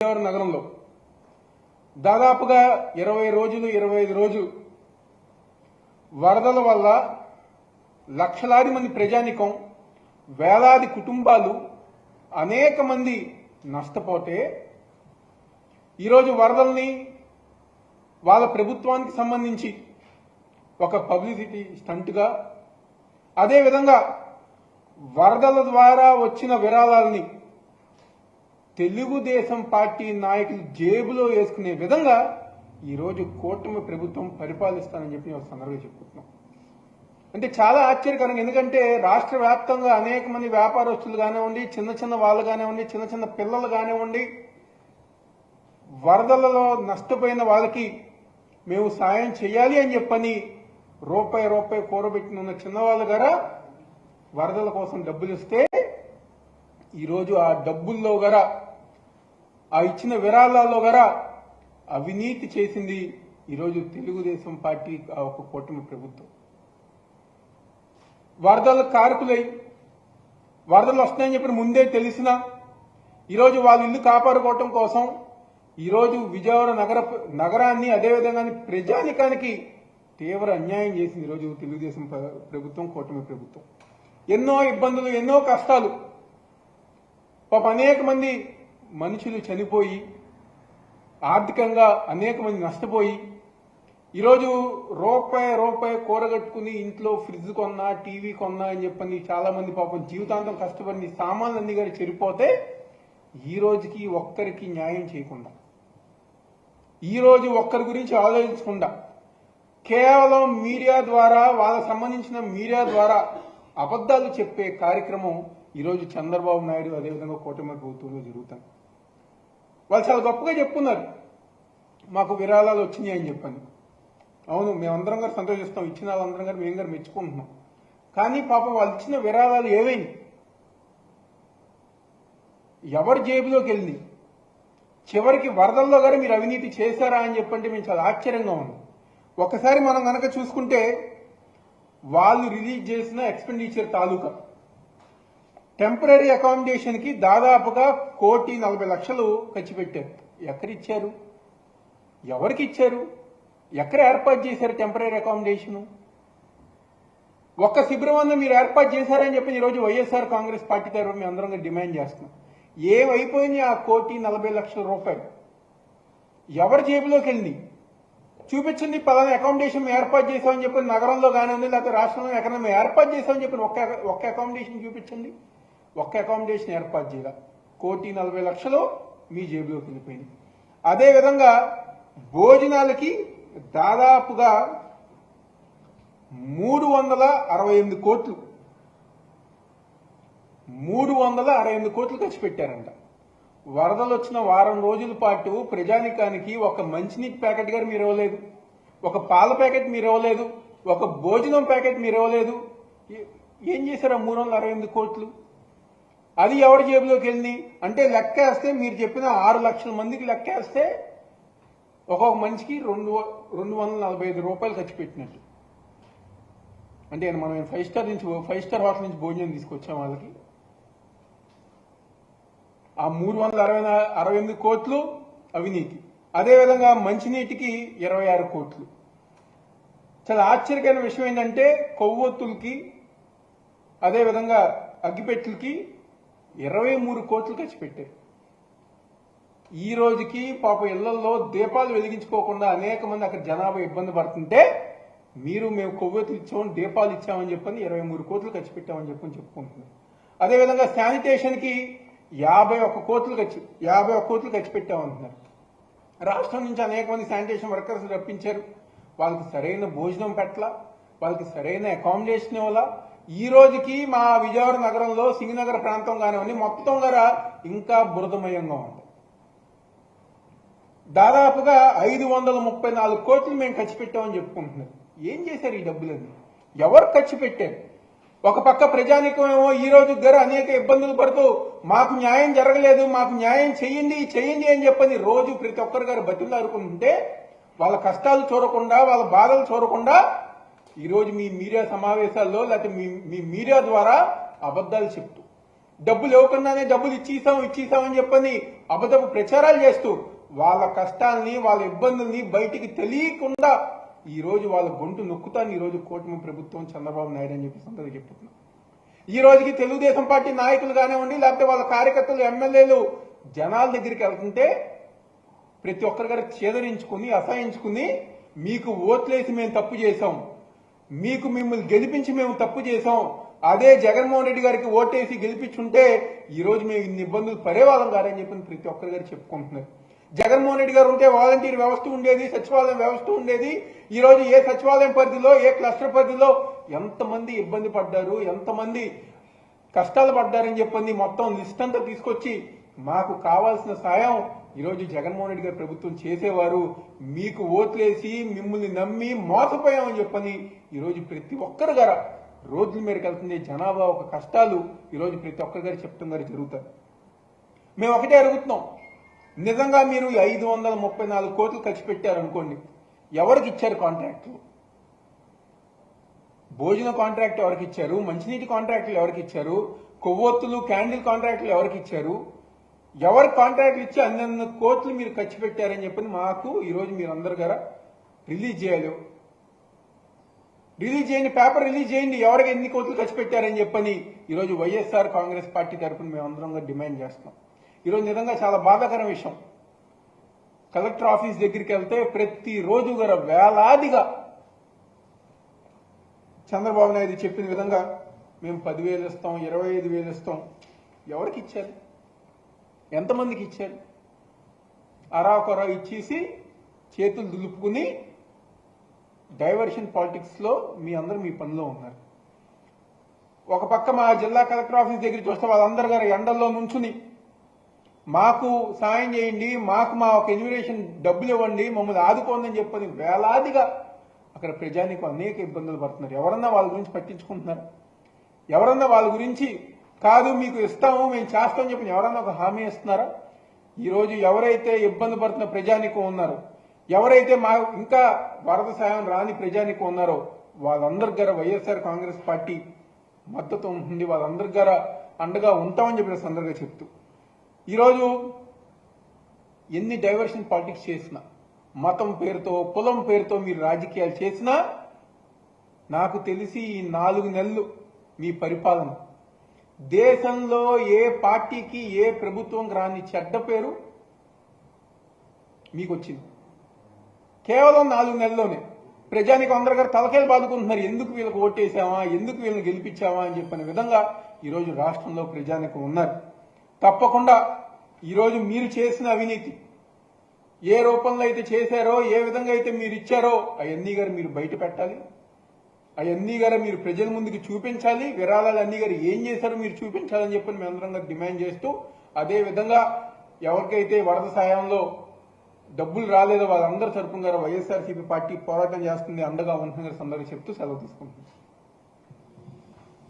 విజయవాడ నగరంలో దాదాపుగా ఇరవై రోజులు ఇరవై ఐదు రోజు వరదల వల్ల లక్షలాది మంది ప్రజానికం వేలాది కుటుంబాలు అనేక మంది నష్టపోతే ఈరోజు వరదల్ని వాళ్ళ ప్రభుత్వానికి సంబంధించి ఒక పబ్లిసిటీ స్టంట్గా అదేవిధంగా వరదల ద్వారా వచ్చిన విరాళాలని తెలుగుదేశం పార్టీ నాయకులు జేబులో వేసుకునే విధంగా ఈరోజు కూటమి ప్రభుత్వం పరిపాలిస్తానని చెప్పి ఒక సందర్భంగా చెప్పుకుంటున్నాం. అంటే చాలా ఆశ్చర్యకరంగా ఎందుకంటే రాష్ట్ర వ్యాప్తంగా అనేక మంది వ్యాపారస్తులు కానివ్వండి చిన్న చిన్న వాళ్ళు కానివ్వండి చిన్న చిన్న పిల్లలు కానివ్వండి వరదలలో నష్టపోయిన వాళ్ళకి మేము సాయం చేయాలి అని చెప్పని రూపాయి రూపాయి కూరబెట్టిన చిన్నవాళ్ళు గారా వరదల కోసం డబ్బులు ఇస్తే ఈరోజు ఆ డబ్బుల్లో గరా ఆ ఇచ్చిన విరాళాల్లో గరా అవినీతి చేసింది ఈరోజు తెలుగుదేశం పార్టీ ఆ ఒక కూటమి ప్రభుత్వం. వరదలు కారకులై వరదలు వస్తాయని చెప్పి ముందే తెలిసిన ఈరోజు వాళ్ళ ఇల్లు కాపాడుకోవటం కోసం ఈరోజు విజయవాడ నగర నగరాన్ని అదేవిధంగా ప్రజానికానికి తీవ్ర అన్యాయం చేసింది ఈరోజు తెలుగుదేశం ప్రభుత్వం కూటమి ప్రభుత్వం. ఎన్నో ఇబ్బందులు ఎన్నో కష్టాలు. పాప అనేక మంది మనుషులు చనిపోయి ఆర్థికంగా అనేక మంది నష్టపోయి ఈరోజు రూపాయి రూపాయి కూరగట్టుకుని ఇంట్లో ఫ్రిడ్జ్ కొన్నా టీవీ కొన్నా అని చెప్పని చాలా మంది పాపం జీవితాంతం కష్టపడి సామాన్లు అన్ని గారి చెరిపోతే ఈ రోజుకి ఒక్కరికి న్యాయం చేయకుండా ఈ రోజు ఒక్కరి గురించి ఆలోచించకుండా కేవలం మీడియా ద్వారా వాళ్ళకు సంబంధించిన మీడియా ద్వారా అబద్ధాలు చెప్పే కార్యక్రమం ఈరోజు చంద్రబాబు నాయుడు అదేవిధంగా కూటమి ప్రభుత్వంలో జరుగుతుంది. వాళ్ళు చాలా గొప్పగా చెప్పుకున్నారు. మాకు విరాళాలు వచ్చినాయి అని చెప్పాను. అవును మేమందరం గారు సంతోషిస్తాం. ఇచ్చిన వాళ్ళందరం గారు మేము గారు మెచ్చుకుంటున్నాం. కానీ పాపం వాళ్ళు ఇచ్చిన విరాళాలు ఏవైంది ఎవరి జేబులోకి వెళ్ళి చివరికి వరదల్లో గారు మీరు అవినీతి చేశారా అని చెప్పంటే మేము చాలా ఆశ్చర్యంగా ఉంది ఒకసారి మనం కనుక చూసుకుంటే వాళ్ళు రిలీజ్ చేసిన ఎక్స్పెండిచర్ తాలూకా టెంపరీ అకామిడేషన్కి దాదాపుగా కోటి నలభై లక్షలు ఖర్చు పెట్టారు. ఎక్కడిచ్చారు? ఎవరికి ఇచ్చారు ఎక్కడ ఏర్పాటు చేశారు టెంపరీ అకామిడేషన్ ఒక్క శిబిరం మీరు ఏర్పాటు చేశారని చెప్పి ఈరోజు వైఎస్ఆర్ కాంగ్రెస్ పార్టీ తరఫున మేము అందరం డిమాండ్ చేస్తున్నాం. ఏమైపోయింది ఆ కోటి నలభై లక్షల రూపాయలు? ఎవరి జేబులోకి వెళ్ళింది? చూపించండి పలానా అకామిడేషన్ మేము ఏర్పాటు చేసామని చెప్పి నగరంలో కానివ్వండి లేకపోతే రాష్ట్రంలో ఎక్కడ మేము ఏర్పాటు చేసామని చెప్పి ఒక్క ఒక్క అకామిడేషన్ చూపించండి. ఒక్క అకామిడేషన్ ఏర్పాటు చేయాల. కోటి నలభై లక్షలు మీ జేబులోకి వెళ్ళిపోయింది. అదేవిధంగా భోజనాలకి దాదాపుగా మూడు వందల అరవై ఎనిమిది కోట్లు మూడు వందల అరవై ఎనిమిది కోట్లు ఖర్చు పెట్టారంట. వరదలు వచ్చిన వారం రోజుల పాటు ప్రజానికానికి ఒక మంచినీటి ప్యాకెట్ గారు మీరు ఇవ్వలేదు ఒక పాల ప్యాకెట్ మీరు ఇవ్వలేదు ఒక భోజనం ప్యాకెట్ మీరు ఇవ్వలేదు. ఏం చేశారు ఆ మూడు వందల అరవై ఎనిమిది కోట్లు? అది ఎవరి జేబులోకి వెళ్ళింది అంటే లెక్కేస్తే మీరు చెప్పిన ఆరు లక్షల మందికి లెక్కేస్తే ఒక్కొక్క మనిషికి రెండు రెండు వందల నలభై ఐదు రూపాయలు ఖర్చు పెట్టినట్టు. అంటే మనం ఫైవ్ స్టార్ నుంచి ఫైవ్ స్టార్ హోటల్ నుంచి భోజనం తీసుకొచ్చాం వాళ్ళకి. ఆ మూడు వందల అరవై అరవై ఎనిమిది కోట్లు అవినీతి. అదేవిధంగా మంచినీటికి ఇరవై ఆరు కోట్లు. చాలా ఆశ్చర్యకరమైన విషయం ఏంటంటే కొవ్వొత్తులకి అదేవిధంగా అగ్గిపెట్టెలకి ఇరవై మూడు కోట్లు ఖర్చు పెట్టారు ఈ రోజుకి పాప ఇళ్ళలో దీపాలు వెలిగించుకోకుండా అనేక మంది అక్కడ జనాభా ఇబ్బంది పడుతుంటే మీరు మేము కొవ్వొత్తులు ఇచ్చామని దీపాలు ఇచ్చామని చెప్పని ఇరవై మూడు కోట్లు ఖర్చు పెట్టామని చెప్పని చెప్పుకుంటున్నారు అదేవిధంగా శానిటేషన్కి యాభై ఒక్క కోట్లు ఖర్చు యాభై ఒక్క కోట్లు ఖర్చు పెట్టామంటున్నారు. రాష్ట్రం నుంచి అనేక మంది శానిటేషన్ వర్కర్స్ రప్పించారు. వాళ్ళకి సరైన భోజనం పెట్టల వాళ్ళకి సరైన అకామిడేషన్ ఇవ్వాలా ఈ రోజుకి మా విజయవాడ నగరంలో సింగనగర్ ప్రాంతం కానివ్వండి మొత్తం కూడా ఇంకా బురదమయంగా ఉంది. దాదాపుగా ఐదు వందల ముప్పై నాలుగు కోట్లు మేము ఖర్చు పెట్టామని చెప్పుకుంటున్నారు. ఏం చేశారు ఈ డబ్బులన్నీ? ఎవరు ఖర్చు పెట్టారు? ఒక పక్క ప్రజానికమేమో ఈ రోజు గారు అనేక ఇబ్బందులు పడుతూ మాకు న్యాయం జరగలేదు మాకు న్యాయం చేయండి చేయండి అని చెప్పని రోజు ప్రతి ఒక్కరు గారు బతులాడుకుంటుంటే వాళ్ళ కష్టాలు చూడకుండా వాళ్ళ బాధలు చూడకుండా ఈరోజు మీ మీడియా సమావేశాల్లో లేకపోతే మీ మీ మీడియా ద్వారా అబద్ధాలు చెప్తూ డబ్బులు ఇవ్వకుండానే డబ్బులు ఇచ్చేసాం ఇచ్చేసామని చెప్పని అబద్ధపు ప్రచారాలు చేస్తూ వాళ్ళ కష్టాలని వాళ్ళ ఇబ్బందుల్ని బయటికి తెలియకుండా ఈరోజు వాళ్ళ గొంతు నొక్కుతాను. ఈ రోజు కూటమి ప్రభుత్వం చంద్రబాబు నాయుడు అని చెప్పి సందర్భంగా చెప్తున్నాం. ఈ రోజుకి తెలుగుదేశం పార్టీ నాయకులు కానివ్వండి లేకపోతే వాళ్ళ కార్యకర్తలు ఎమ్మెల్యేలు జనాల దగ్గరికి వెళ్తుంటే ప్రతి ఒక్కరి గారు చేదరించుకుని అసహించుకుని మీకు ఓట్లేసి మేము తప్పు చేశాం మీకు మిమ్మల్ని గెలిపించి మేము తప్పు చేశాం. అదే జగన్మోహన్ రెడ్డి గారికి ఓటేసి గెలిపించుంటే ఈ రోజు మేము ఇన్ని ఇబ్బందులు పడేవాళ్ళం కాదని చెప్పి ప్రతి ఒక్కరి గారు చెప్పుకుంటున్నారు. జగన్మోహన్ రెడ్డి గారు ఉంటే వాలంటీర్ వ్యవస్థ ఉండేది సచివాలయం వ్యవస్థ ఉండేది. ఈ రోజు ఏ సచివాలయం పరిధిలో ఏ క్లస్టర్ పరిధిలో ఎంతమంది ఇబ్బంది పడ్డారు ఎంతమంది కష్టాలు పడ్డారని చెప్పింది మొత్తం లిస్ట్ అంతా తీసుకొచ్చి మాకు కావాల్సిన సాయం ఈరోజు జగన్మోహన్ రెడ్డి గారు ప్రభుత్వం చేసేవారు మీకు ఓట్లేసి మిమ్మల్ని నమ్మి మోసపోయామని చెప్పని ఈరోజు ప్రతి ఒక్కరు గారు రోడ్ల మీదకి వెళ్తుంది జనాభా ఒక కష్టాలు ఈరోజు ప్రతి ఒక్కరి గారు చెప్తున్న గారు జరుగుతారు మేము ఒకటే అడుగుతున్నాం. నిజంగా మీరు ఐదు వందల ముప్పై నాలుగు కోట్లు ఖర్చు పెట్టారనుకోండి ఎవరికి ఇచ్చారు కాంట్రాక్టులు? భోజన కాంట్రాక్ట్ ఎవరికి ఇచ్చారు? మంచినీటి కాంట్రాక్టులు ఎవరికి ఇచ్చారు? కొవ్వొత్తులు క్యాండిల్ కాంట్రాక్టులు ఎవరికి ఇచ్చారు? ఎవరి కాంట్రాక్ట్లు ఇచ్చి అన్ని కోట్లు మీరు ఖర్చు పెట్టారని చెప్పని మాకు ఈరోజు మీరు అందరు గారా రిలీజ్ చేయాలి. రిలీజ్ చేయండి పేపర్ రిలీజ్ చేయండి ఎవరికి ఎన్ని కోట్లు ఖర్చు పెట్టారని చెప్పని ఈరోజు వైఎస్ఆర్ కాంగ్రెస్ పార్టీ తరఫున మేము అందరం డిమాండ్ చేస్తున్నాం. ఈరోజు నిజంగా చాలా బాధాకర విషయం. కలెక్టర్ ఆఫీస్ దగ్గరికి వెళ్తే ప్రతిరోజు గల వేలాదిగా చంద్రబాబు నాయుడు చెప్పిన విధంగా మేము పదివేలు ఇస్తాం ఇరవై ఐదు వేలు ఇస్తాం. ఎవరికి ఇచ్చారు? ఎంతమందికి ఇచ్చారు అరాకొర ఇచ్చేసి చేతులు దులుపుకుని డైవర్షన్ పాలిటిక్స్లో మీ అందరూ మీ పనిలో ఉన్నారు. ఒక పక్క మా జిల్లా కలెక్టర్ ఆఫీస్ దగ్గర చూస్తే వాళ్ళందరూ గారు ఎండల్లో నుంచుని మాకు సాయం చేయండి మాకు మా ఒక ఎన్యూరేషన్ డబ్బులు ఇవ్వండి మమ్మల్ని ఆదుకోండి అని చెప్పని వేలాదిగా అక్కడ ప్రజానికి అనేక ఇబ్బందులు పడుతున్నారు. ఎవరన్నా వాళ్ళ గురించి పట్టించుకుంటున్నారు? ఎవరన్నా వాళ్ళ గురించి కాదు మీకు ఇస్తాము మేము చేస్తామని చెప్పి ఎవరన్నా ఒక హామీ ఇస్తున్నారా? ఈరోజు ఎవరైతే ఇబ్బంది పడుతున్న ప్రజానికం ఉన్నారో ఎవరైతే మా ఇంకా వరద సాయం రాని ప్రజానికం ఉన్నారో వాళ్ళందరి గారు వైఎస్ఆర్ కాంగ్రెస్ పార్టీ మద్దతు ఉంటుంది వాళ్ళందరి గారు అండగా ఉంటామని చెప్పిన సందర్భంగా చెప్తూ. ఈరోజు ఎన్ని డైవర్షన్ పాలిటిక్స్ చేసినా మతం పేరుతో కులం పేరుతో మీరు రాజకీయాలు చేసినా నాకు తెలిసి ఈ నాలుగు నెలలు మీ పరిపాలన దేశంలో ఏ పార్టీకి ఏ ప్రభుత్వం రాని చెడ్డ పేరు మీకు వచ్చింది కేవలం నాలుగు నెలల్లోనే. ప్రజానికి అందరు గారు తలకాయలు బాదుకుంటున్నారు. ఎందుకు వీళ్ళకి ఓటేసామా? ఎందుకు వీళ్ళని గెలిపించామా అని చెప్పిన విధంగా ఈరోజు రాష్ట్రంలో ప్రజానికి ఉన్నారు. తప్పకుండా ఈరోజు మీరు చేసిన అవినీతి ఏ రూపంలో అయితే చేశారో ఏ విధంగా అయితే మీరు ఇచ్చారో అవన్నీ గారు మీరు బయట పెట్టాలి. అవన్నీ గారు మీరు ప్రజల ముందుకు చూపించాలి విరాళాలు అన్ని గారు ఏం చేశారో మీరు చూపించాలని చెప్పి మేము అందరం గారు డిమాండ్ చేస్తూ అదే విధంగా ఎవరికైతే వరద సాయంలో డబ్బులు రాలేదో వాళ్ళందరూ తరపున గారు వైఎస్ఆర్సీపీ పార్టీ పోరాటం చేస్తుంది అండగా ఉంటుంది సందర్భం చెప్తూ సెలవు తీసుకుంటున్నాం.